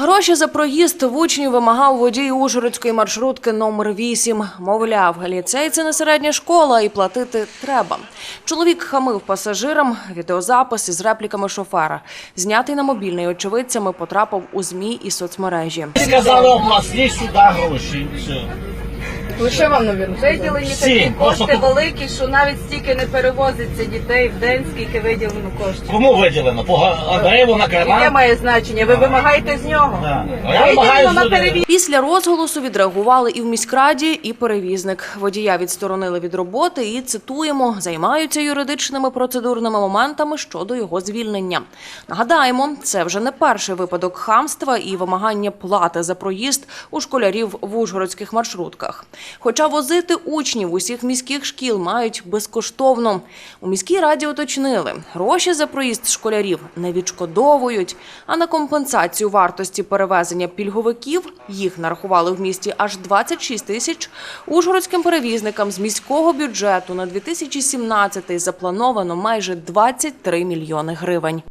Гроші за проїзд в учнів вимагав водій Ужгородської маршрутки номер 8 Мовляв, ліцей – це не середня школа і платити треба. Чоловік хамив пасажирам, відеозапис із репліками шофера. Знятий на мобільний очевидцями потрапив у ЗМІ і соцмережі. Сказали обласні сюди гроші. Лише вам, навірно. Виділені Всі, такі кошти великі, що навіть стільки не перевозиться дітей в день, скільки виділено коштів. Кому виділено? По гриву на Яке карман? має значення? Ви вимагаєте з нього? Да. Виділено на перевірку. Після розголосу відреагували і в міськраді, і перевізник. Водія відсторонили від роботи і, цитуємо, займаються юридичними процедурними моментами щодо його звільнення. Нагадаємо, це вже не перший випадок хамства і вимагання плати за проїзд у школярів в ужгородських маршрутках. Хоча возити учнів усіх міських шкіл мають безкоштовно. У міській раді уточнили, гроші за проїзд школярів не відшкодовують, а на компенсацію вартості перевезення пільговиків їх нарахували в місті аж 26 тисяч. Ужгородським перевізникам з міського бюджету на 2017 заплановано майже 23 мільйони гривень.